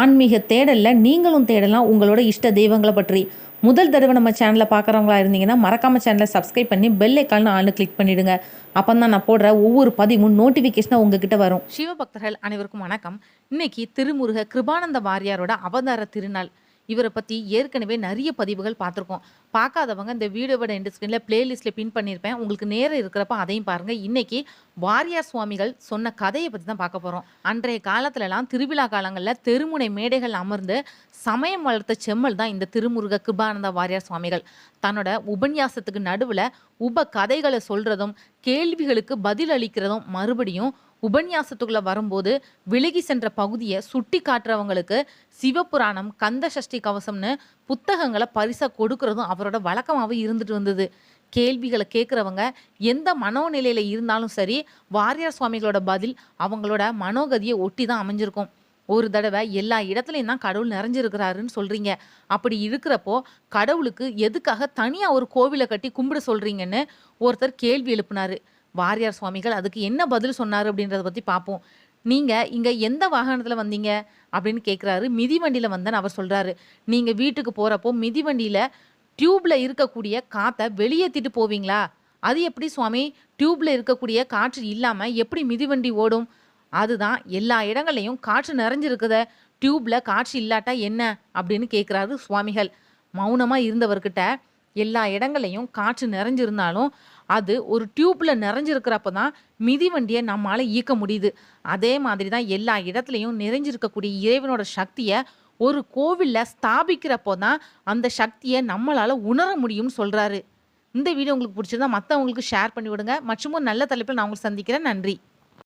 ஆன்மீக தேடலில் நீங்களும் தேடலாம். உங்களோட இஷ்ட தெய்வங்களை பற்றி. முதல் தடவை நம்ம சேனலை பார்க்குறவங்களா இருந்தீங்கன்னா மறக்காமல் சேனலை சப்ஸ்கிரைப் பண்ணி பெல் ஐக்கால்னு ஆளு கிளிக் பண்ணிவிடுங்க அப்போ தான் நான் போடுற ஒவ்வொரு பதிவும் நோட்டிஃபிகேஷனாக உங்ககிட்ட வரும். சிவபக்தர்கள் அனைவருக்கும் வணக்கம். இன்னைக்கு திருமுருக கிருபானந்த வாரியாரோட அவதார திருநாள். இவரை பற்றி ஏற்கனவே நிறைய பதிவுகள் பார்த்துருக்கோம். பார்க்காதவங்க இந்த வீடியோவோட எண்ட் ஸ்க்ரீனில் பிளேலிஸ்ட்டில் பின் பண்ணியிருப்பேன் உங்களுக்கு நேரம் இருக்கிறப்ப அதையும் பாருங்கள் இன்னைக்கு வாரியார் சுவாமிகள் சொன்ன கதையை பற்றி தான் பார்க்க போகிறோம் அன்றைய காலத்துலலாம் திருவிழா காலங்களில் தெருமுனை மேடைகள் அமர்ந்து சமயம் வளர்த்த செம்மல் தான் இந்த திருமுருக கிருபானந்த வாரியார் சுவாமிகள். தன்னோட உபன்யாசத்துக்கு நடுவில் உப கதைகளை சொல்கிறதும் கேள்விகளுக்கு பதில் அளிக்கிறதும் மறுபடியும் உபன்யாசத்துக்குள்ளே வரும்போது விலகி சென்ற பகுதியை சுட்டி காட்டுறவங்களுக்கு சிவபுராணம் கந்த சஷ்டி கவசம்னு புத்தகங்களை பரிசாக கொடுக்கறதும் அவரோட வழக்கமாகவே இருந்துட்டு வந்தது. கேள்விகளை கேட்குறவங்க எந்த மனோநிலையில் இருந்தாலும் சரி வாரியார் சுவாமிகளோட பதில் அவங்களோட மனோகதியை ஒட்டி தான் அமைஞ்சிருக்கும். ஒரு தடவை எல்லா இடத்துலையும் தான் கடவுள் நிறைஞ்சிருக்கிறாருன்னு சொல்கிறீங்க அப்படி இருக்கிறப்போ கடவுளுக்கு எதுக்காக தனியாக ஒரு கோவிலை கட்டி கும்பிட சொல்கிறீங்கன்னு ஒருத்தர் கேள்வி எழுப்புனாரு. வாரியார் சுவாமிகள் அதுக்கு என்ன பதில் சொன்னார் அப்படின்றத பற்றி பார்ப்போம் நீங்கள் இங்கே எந்த வாகனத்தில் வந்தீங்க அப்படின்னு கேட்குறாரு மிதிவண்டியில் வந்தேன்னு அவர் சொல்கிறாரு நீங்கள் வீட்டுக்கு போகிறப்போ மிதிவண்டியில் டியூப்பில் இருக்கக்கூடிய காற்றை வெளியேற்றிட்டு போவீங்களா? அது எப்படி சுவாமி? டியூப்பில் இருக்கக்கூடிய காற்று இல்லாமல் எப்படி மிதிவண்டி ஓடும்? அதுதான் எல்லா இடங்கள்லையும் காற்று நிறைஞ்சிருக்குத. டியூப்ல காற்று இல்லாட்டா என்ன? அப்படின்னு கேட்குறாரு சுவாமிகள். மௌனமாக இருந்தவர்கிட்ட எல்லா இடங்கள்லையும் காற்று நிறைஞ்சிருந்தாலும் அது ஒரு டியூப்பில் நிறைஞ்சிருக்கிறப்ப தான் மிதிவண்டியை நம்மளால் இயக்க முடியுது. அதே மாதிரி தான் எல்லா இடத்துலையும் நிறைஞ்சிருக்கக்கூடிய இறைவனோட சக்தியை ஒரு கோவிலில் ஸ்தாபிக்கிறப்போ தான் அந்த சக்தியை நம்மளால் உணர முடியும்னு சொல்கிறாரு இந்த வீடியோ உங்களுக்கு பிடிச்சிருந்தா மற்றவங்களுக்கு ஷேர் பண்ணி விடுங்க. மற்றும் ஒரு நல்ல தலைப்பில் நான் உங்களுக்கு சந்திக்கிறேன். நன்றி.